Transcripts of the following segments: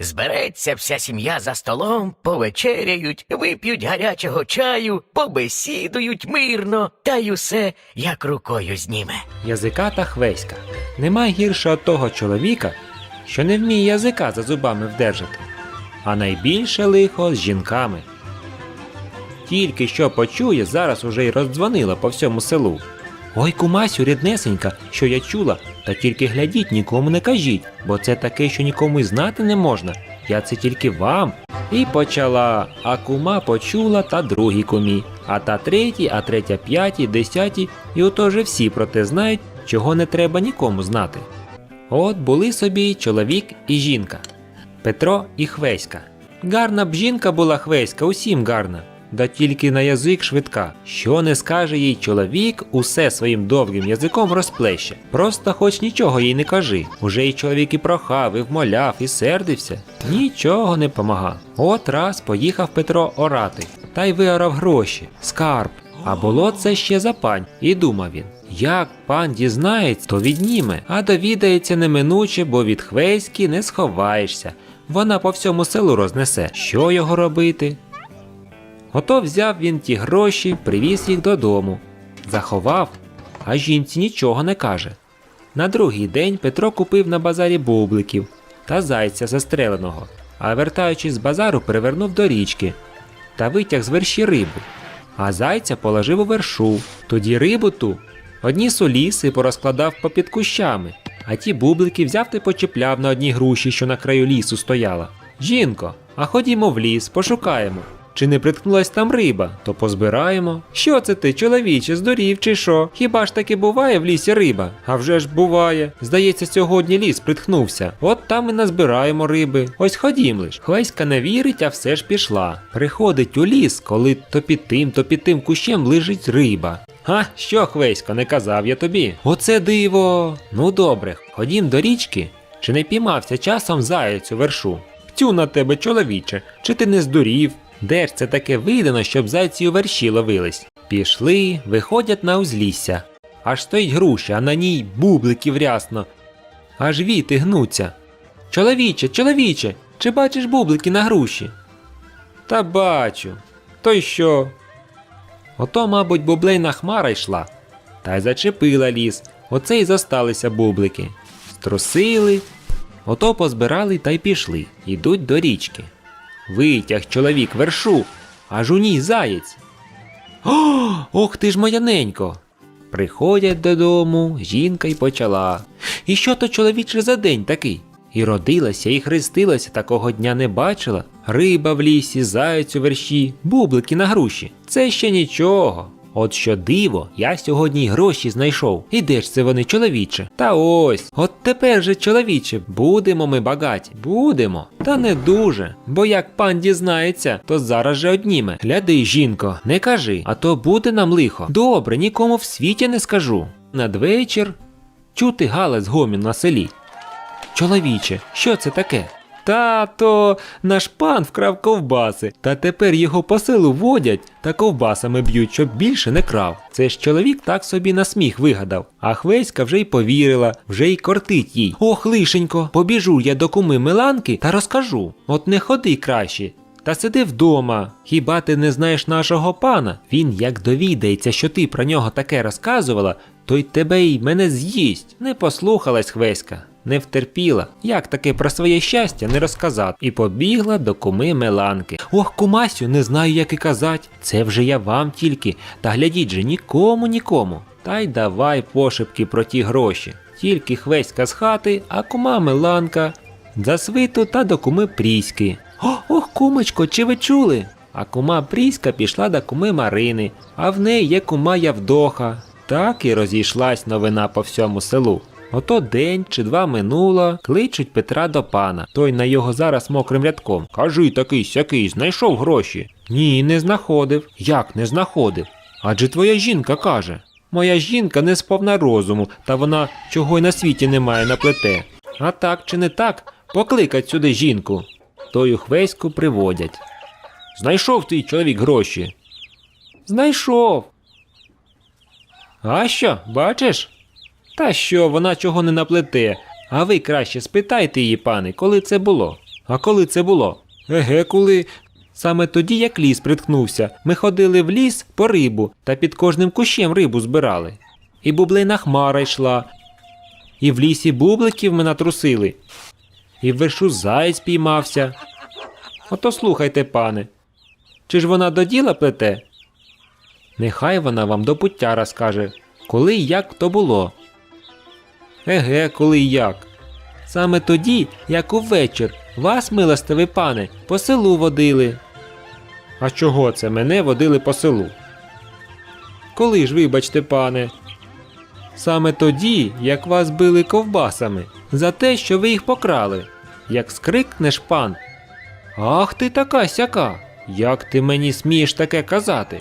збереться вся сім'я за столом, повечеряють, вип'ють гарячого чаю, побесідують мирно, та й усе як рукою зніме. Язика та хвеська. Нема гірше того чоловіка, що не вміє язика за зубами вдержати, а найбільше лихо з жінками. Тільки що почує, зараз уже й роздзвонила по всьому селу. Ой, кумасю, ріднесенька, що я чула, та тільки глядіть, нікому не кажіть, бо це таке, що нікому й знати не можна. Я це тільки вам. І почала, а кума почула та другій кумі, а та третій, а третя п'ятій, десятій, і ото вже всі про те знають, чого не треба нікому знати. От були собі чоловік і жінка, Петро і Хвеська. Гарна б жінка була Хвеська, усім гарна, да тільки на язик швидка. Що не скаже їй чоловік, усе своїм довгим язиком розплеще. Просто хоч нічого їй не кажи. Уже й чоловік і прохав, і вмоляв, і сердився. Нічого не помагав. От раз поїхав Петро орати, та й виорав гроші, скарб. А було це ще за пань, і думав він. Як пан дізнається, то відніме, а довідається неминуче, бо від хвеськи не сховаєшся. Вона по всьому селу рознесе. Що його робити? Ото взяв він ті гроші, привіз їх додому, заховав, а жінці нічого не каже. На другий день Петро купив на базарі бубликів та зайця застреленого, а вертаючись з базару, перевернув до річки та витяг з верші рибу, а зайця положив у вершу. Тоді рибу ту одні соліси порозкладав попід кущами, а ті бублики взяв та почепляв на одній груші, що на краю лісу стояла. Жінко, а ходімо в ліс, пошукаємо. Чи не приткнулась там риба, то позбираємо. Що це ти, чоловіче, здурів чи що? Хіба ж таки буває в лісі риба? А вже ж буває. Здається, сьогодні ліс приткнувся. От там і назбираємо риби. Ось ходім лиш. Хвеська не вірить, а все ж пішла. Приходить у ліс, коли то під тим, то під тим кущем лежить риба. Га, що, Хвесько, не казав я тобі? Оце диво. Ну добре, ходім до річки. Чи не піймався часом заяць у вершу? Тю на тебе, чоловіче, чи ти не здурів? Де ж це таке видано, щоб зайці у верші ловились? Пішли, виходять на узлісся. Аж стоїть груша, а на ній бубликів рясно. Аж віти гнуться. Чоловіче, чоловіче, чи бачиш бублики на груші? Та бачу. То й що? Ото, мабуть, бублейна хмара йшла, та й зачепила ліс. Оце й зосталися бублики. Струсили, ото позбирали та й пішли. Ідуть до річки. Витяг чоловік вершу, аж у ній заєць. О, ох ти ж моя ненько. Приходять додому, жінка й почала. І що то чоловіче за день такий? І родилася, і хрестилася, такого дня не бачила. Риба в лісі, заяць у верші, бублики на груші. Це ще нічого. От що диво, я сьогодні й гроші знайшов. І де ж це вони, чоловіче? Та ось, от тепер же, чоловіче, будемо ми багаті. Будемо. Та не дуже. Бо як пан дізнається, то зараз же одніме. Гляди, жінко, не кажи, а то буде нам лихо. Добре, нікому в світі не скажу. Надвечір чути галас гомін на селі. Чоловіче, що це таке? Тато, наш пан вкрав ковбаси, та тепер його по селу водять та ковбасами б'ють, щоб більше не крав. Це ж чоловік так собі на сміх вигадав. А Хвеська вже й повірила, вже й кортить їй. Ох, лишенько, побіжу я до куми Миланки та розкажу. От не ходи краще. Та сиди вдома. Хіба ти не знаєш нашого пана? Він як довідається, що ти про нього таке розказувала, то й тебе й мене з'їсть. Не послухалась Хвеська. Не втерпіла, як таки про своє щастя не розказати, і побігла до куми Меланки. Ох, кумасю, не знаю, як і казать. Це вже я вам тільки. Та глядіть же нікому, нікому. Та й давай пошепки про ті гроші. Тільки хвеська з хати, а кума Меланка за свиту та до куми Пріськи. О, ох, кумочко, чи ви чули? А кума Пріська пішла до куми Марини, а в неї є кума Явдоха. Так і розійшлась новина по всьому селу. Ото день чи два минуло, кличуть Петра до пана. Той на його зараз мокрим рядком. Кажи такий сякий, знайшов гроші. Ні, не знаходив. Як не знаходив? Адже твоя жінка каже. Моя жінка не сповна розуму, та вона чого й на світі немає на плете. А так чи не так, покликать сюди жінку. Тою хвеську приводять. Знайшов твій чоловік гроші. Знайшов. А що, бачиш? Та що, вона чого не наплете. А ви краще спитайте її, пане, коли це було. А коли це було? Еге, коли. Саме тоді, як ліс приткнувся, ми ходили в ліс по рибу та під кожним кущем рибу збирали. І бублина хмара йшла, і в лісі бубликів ми натрусили, і в вершу заєць піймався. Ото слухайте, пане. Чи ж вона до діла плете? Нехай вона вам до пуття розкаже, коли і як то було. Еге, коли і як. Саме тоді, як увечір, вас, милостивий пане, по селу водили. А чого це мене водили по селу? Коли ж, вибачте, пане? Саме тоді, як вас били ковбасами, за те, що ви їх покрали. Як скрикнеш пан. Ах ти така сяка! Як ти мені смієш таке казати?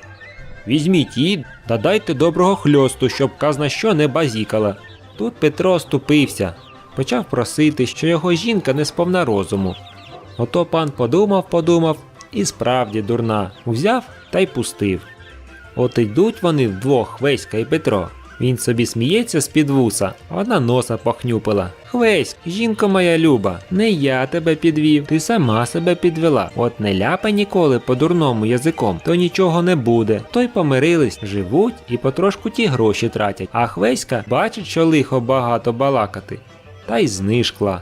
Візьміть її та дайте доброго хльосту, щоб казна що не базікала. Тут Петро ступився, почав просити, що його жінка не сповна розуму. Ото пан подумав, подумав, і справді дурна, взяв та й пустив. От йдуть вони вдвох, Веська і Петро. Він собі сміється з-під вуса, вона носа похнюпила. Хвесь, жінко моя люба, не я тебе підвів, ти сама себе підвела. От не ляпай ніколи по дурному язиком, то нічого не буде. То й помирились, живуть і потрошку ті гроші тратять. А Хвеська бачить, що лихо багато балакати, та й знишкла.